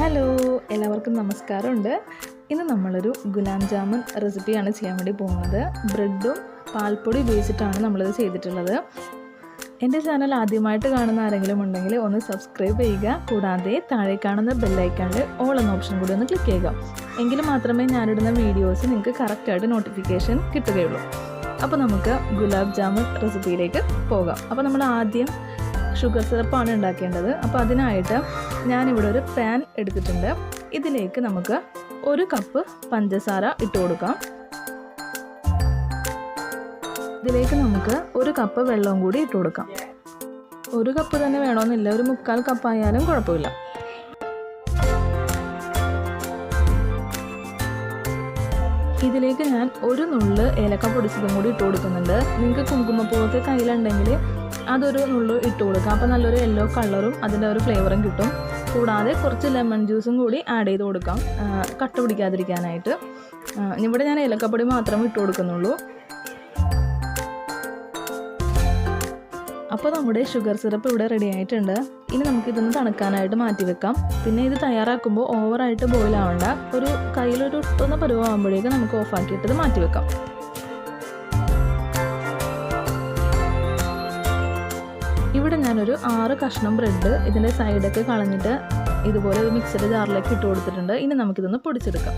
Hello എല്ലാവർക്കും നമസ്കാരമുണ്ട്. ഇന്ന് നമ്മളൊരു ഗുലാം ജാമുൻ റെസിപ്പിയാണ് ചെയ്യാൻ വേണ്ടി പോകുന്നത്. ബ്രെഡും പാൽപ്പൊടി ഉപയോഗിച്ചിട്ടാണ് നമ്മളിത് ചെയ്തിട്ടുള്ളത്. എന്റെ ചാനൽ ആദ്യമായിട്ട് കാണുന്ന ആരെങ്കിലും ഉണ്ടെങ്കിൽ ഒന്ന് സബ്സ്ക്രൈബ് ചെയ്യുക. കൂടാതെ താഴെ കാണുന്ന ബെല്ലൈക്കാണിൽ ഓൾ എന്ന ഓപ്ഷൻ കൂടി ഒന്ന് ക്ലിക്ക് ചെയ്യുക. എങ്കിൽ മാത്രമേ ഞാനിടുന്ന വീഡിയോസ് നിങ്ങൾക്ക് കറക്റ്റായിട്ട് നോട്ടിഫിക്കേഷൻ കിട്ടുകയുള്ളൂ. അപ്പോൾ നമുക്ക് ഗുലാബ് ജാമുൻ റെസിപ്പിയിലേക്ക് പോകാം. അപ്പോൾ നമ്മൾ ആദ്യം ഷുഗർ സിറപ്പാണ് ഉണ്ടാക്കേണ്ടത്. അപ്പോൾ അതിനായിട്ട് ഞാനിവിടെ ഒരു പാൻ എടുത്തിട്ടുണ്ട്. ഇതിലേക്ക് നമുക്ക് ഒരു കപ്പ് പഞ്ചസാര ഇട്ട് കൊടുക്കാം. ഇതിലേക്ക് നമുക്ക് ഒരു കപ്പ് വെള്ളവും കൂടി ഇട്ട് കൊടുക്കാം. ഒരു കപ്പ് തന്നെ വേണമെന്നില്ല ഒരു മുക്കാൽ കപ്പായാലും കുഴപ്പമില്ല. ഇതിലേക്ക് ഞാൻ ഒരു നുള്ള് ഏലക്ക പൊടിച്ചതും കൂടി ഇട്ട് കൊടുക്കുന്നുണ്ട്. നിങ്ങൾക്ക് കുങ്കുമപ്പൂവൊക്കെ കയ്യിലുണ്ടെങ്കിൽ അതൊരു നുള്ളു ഇട്ട് കൊടുക്കുക അപ്പോൾ നല്ലൊരു യെല്ലോ കളറും അതിന്റെ ഒരു ഫ്ലേവറും കിട്ടും. കൂടാതെ കുറച്ച് ലെമൺ ജ്യൂസും കൂടി ആഡ് ചെയ്ത് കൊടുക്കാം. കട്ട പിടിക്കാതിരിക്കാനായിട്ട്. ഇവിടെ ഞാൻ ഏലക്കപ്പൊടി മാത്രം ഇട്ട് കൊടുക്കുന്നുള്ളൂ. അപ്പോൾ നമ്മുടെ ഷുഗർ സിറപ്പ് ഇവിടെ റെഡി ആയിട്ടുണ്ട്. ഇനി നമുക്കിതൊന്ന് തണുക്കാനായിട്ട് മാറ്റി വെക്കാം. പിന്നെ ഇത് തയ്യാറാക്കുമ്പോൾ ഓവറായിട്ട് ബോയിൽ ഒരു കയ്യിലൊരു ഒട്ടുന്ന പരുവാകുമ്പോഴേക്കും നമുക്ക് ഓഫാക്കിയിട്ട് ഇത് മാറ്റി വെക്കാം. ഇവിടെ ഞാനൊരു ആറ് കഷ്ണം ബ്രെഡ് ഇതിന്റെ സൈഡൊക്കെ കളഞ്ഞിട്ട് ഇതുപോലെ ഒരു മിക്സഡ് ജാറിലേക്ക് ഇട്ട് കൊടുത്തിട്ടുണ്ട്. ഇനി നമുക്കിതൊന്ന് പൊടിച്ചെടുക്കാം.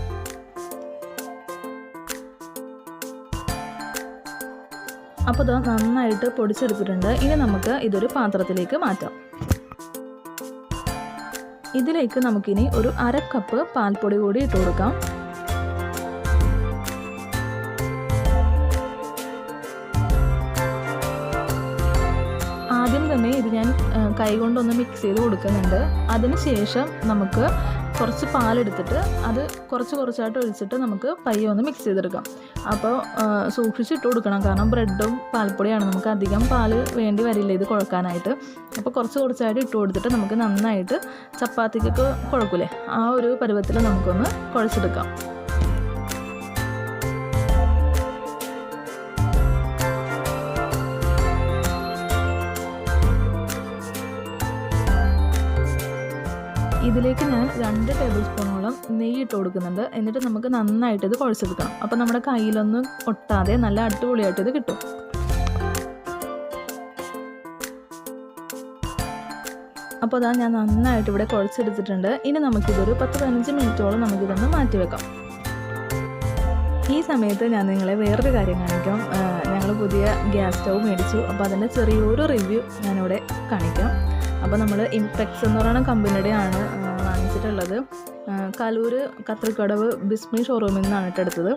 അപ്പോൾ ഇത് നന്നായിട്ട് പൊടിച്ചെടുത്തിട്ടുണ്ട്. ഇനി നമുക്ക് ഇതൊരു പാത്രത്തിലേക്ക് മാറ്റാം. ഇതിലേക്ക് നമുക്കിനി ഒരു അര കപ്പ് പാൽപ്പൊടി കൂടി ഇട്ട് കൊടുക്കാം. ഇത് ഞാൻ കൈകൊണ്ടൊന്ന് മിക്സ് ചെയ്ത് കൊടുക്കുന്നുണ്ട്. അതിനുശേഷം നമുക്ക് കുറച്ച് പാലെടുത്തിട്ട് അത് കുറച്ച് കുറച്ചായിട്ട് ഒഴിച്ചിട്ട് നമുക്ക് പയ്യെ ഒന്ന് മിക്സ് ചെയ്തെടുക്കാം. അപ്പോൾ സൂക്ഷിച്ചിട്ട് കൊടുക്കണം. കാരണം ബ്രെഡും പാൽപ്പൊടിയാണ്. നമുക്ക് അധികം പാൽ വേണ്ടി വരില്ല ഇത് കുഴക്കാനായിട്ട്. അപ്പോൾ കുറച്ച് കുറച്ചായിട്ട് ഇട്ട് കൊടുത്തിട്ട് നമുക്ക് നന്നായിട്ട് ചപ്പാത്തിക്കൊക്കെ കുഴക്കൂലേ? ആ ഒരു പരുവത്തിൽ നമുക്കൊന്ന് കുഴച്ചെടുക്കാം. ഇതിലേക്ക് ഞാൻ രണ്ട് ടേബിൾ സ്പൂണോളം നെയ്യ് ഇട്ട് കൊടുക്കുന്നുണ്ട്. എന്നിട്ട് നമുക്ക് നന്നായിട്ട് ഇത് കുഴച്ചെടുക്കണം. അപ്പോൾ നമ്മുടെ കയ്യിലൊന്നും ഒട്ടാതെ നല്ല അടിപൊളിയായിട്ട് ഇത് കിട്ടും. അപ്പോൾ അതാ ഞാൻ നന്നായിട്ട് ഇവിടെ കുഴച്ചെടുത്തിട്ടുണ്ട്. ഇനി നമുക്കിതൊരു പത്ത് പതിനഞ്ച് മിനിറ്റോളം നമുക്കിതൊന്ന് മാറ്റി വെക്കാം. ഈ സമയത്ത് ഞാൻ നിങ്ങളെ വേറൊരു കാര്യം കാണിക്കാം. ഞങ്ങൾ പുതിയ ഗ്യാസ് സ്റ്റൗ മേടിച്ചു. അപ്പോൾ അതിന്റെ ചെറിയൊരു റിവ്യൂ ഞാനിവിടെ കാണിക്കാം. അപ്പോൾ നമ്മൾ ഇംപെക്സ് എന്ന് പറയുന്ന കമ്പനിയുടെയാണ് വാങ്ങിച്ചിട്ടുള്ളത്. കലൂർ കത്രിക്കടവ് ബിസ്മി ഷോറൂമിൽ നിന്നാണ് ഇട്ടെടുത്തത്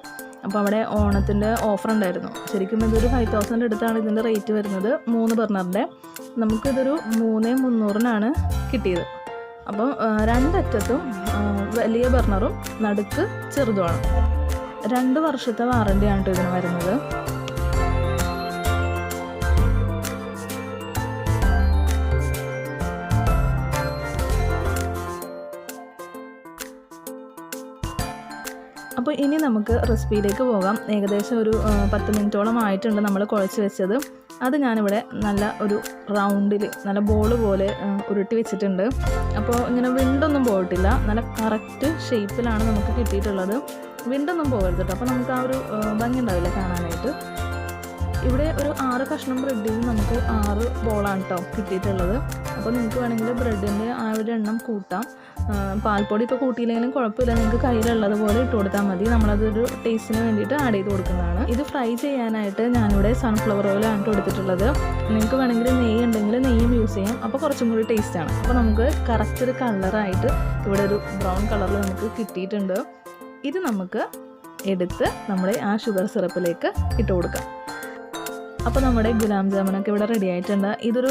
അപ്പോൾ അവിടെ ഓണത്തിന്റെ ഓഫർ ഉണ്ടായിരുന്നു. ശരിക്കും ഇതൊരു ഫൈവ് തൗസൻഡ് എടുത്താണ് ഇതിന്റെ റേറ്റ് വരുന്നത് മൂന്ന് ബർണറിന്റെ നമുക്കിതൊരു മൂന്ന് മുന്നൂറിനാണ് കിട്ടിയത്. അപ്പോൾ രണ്ടറ്റത്തും വലിയ ബർണറും നടുക്ക് ചെറുതുമാണ്. രണ്ട് വർഷത്തെ വാറണ്ടിയാണ് കേട്ടോ ഇതിന് വരുന്നത്. അപ്പോൾ ഇനി നമുക്ക് റെസിപ്പിയിലേക്ക് പോകാം. ഏകദേശം ഒരു പത്ത് മിനിറ്റോളം ആയിട്ടുണ്ട് നമ്മൾ കുഴച്ച് വെച്ചത്. അത് ഞാനിവിടെ നല്ല ഒരു റൗണ്ടിൽ നല്ല ബോൾ പോലെ ഉരുട്ടി വെച്ചിട്ടുണ്ട്. അപ്പോൾ ഇങ്ങനെ വിണ്ടൊന്നും പോയിട്ടില്ല. നല്ല കറക്റ്റ് ഷേപ്പിലാണ് നമുക്ക് കിട്ടിയിട്ടുള്ളത്. വിണ്ടൊന്നും പോകരുത് കേട്ടോ. അപ്പോൾ നമുക്ക് ആ ഒരു ഭംഗി ഉണ്ടാവില്ല കാണാനായിട്ട്? ഇവിടെ ഒരു ആറ് കഷ്ണം ബ്രെഡിൽ നമുക്ക് ആറ് ബോളാണ് കേട്ടോ കിട്ടിയിട്ടുള്ളത്. അപ്പോൾ നിങ്ങൾക്ക് വേണമെങ്കിൽ ബ്രെഡിന്റെ ആ ഒരു എണ്ണം കൂട്ടാം. പാൽപ്പൊടി ഇപ്പോൾ കൂട്ടിയില്ലെങ്കിലും കുഴപ്പമില്ല. നിങ്ങൾക്ക് കയ്യിലുള്ളത് പോലെ ഇട്ട് കൊടുത്താൽ മതി. നമ്മളതൊരു ടേസ്റ്റിന് വേണ്ടിയിട്ട് ആഡ് ചെയ്ത് കൊടുക്കുന്നതാണ്. ഇത് ഫ്രൈ ചെയ്യാനായിട്ട് ഞാനിവിടെ സൺഫ്ലവർ ഓയിലാണ് കൊടുത്തിട്ടുള്ളത്. നിങ്ങൾക്ക് വേണമെങ്കിൽ നെയ്യ് ഉണ്ടെങ്കിൽ നെയ്യും യൂസ് ചെയ്യാം. അപ്പോൾ കുറച്ചും കൂടി ടേസ്റ്റാണ് അപ്പോൾ നമുക്ക് കറക്റ്റ് ഒരു കളറായിട്ട് ഇവിടെ ഒരു ബ്രൗൺ കളറിൽ നമുക്ക് കിട്ടിയിട്ടുണ്ട്. ഇത് നമുക്ക് എടുത്ത് നമ്മൾ ആ ഷുഗർ സിറപ്പിലേക്ക് ഇട്ട് കൊടുക്കാം. അപ്പോൾ നമ്മുടെ ഗുലാം ജാമുനൊക്കെ ഇവിടെ റെഡി ആയിട്ടുണ്ട്. ഇതൊരു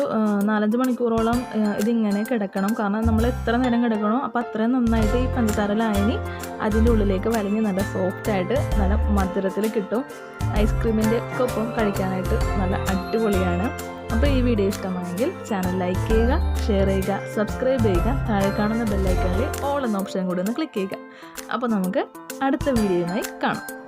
നാലഞ്ച് മണിക്കൂറോളം ഇതിങ്ങനെ കിടക്കണം. കാരണം നമ്മൾ എത്ര നേരം കിടക്കണോ അപ്പോൾ അത്രയും നന്നായിട്ട് ഈ പഞ്ചസാര ലായനി അതിന്റെ ഉള്ളിലേക്ക് വലിഞ്ഞ് നല്ല സോഫ്റ്റ് ആയിട്ട് നല്ല മധുരത്തിൽ കിട്ടും. ഐസ്ക്രീമിന്റെ ഒക്കെ ഒപ്പം കഴിക്കാനായിട്ട് നല്ല അടിപൊളിയാണ്. അപ്പോൾ ഈ വീഡിയോ ഇഷ്ടമായെങ്കിൽ ചാനൽ ലൈക്ക് ചെയ്യുക ഷെയർ ചെയ്യുക സബ്സ്ക്രൈബ് ചെയ്യുക താഴെ കാണുന്ന ബെല്ലൈക്കണിൽ ഓൾ എന്ന ഓപ്ഷൻ കൂടി ഒന്ന് ക്ലിക്ക് ചെയ്യുക. അപ്പോൾ നമുക്ക് അടുത്ത വീഡിയോയുമായി കാണാം.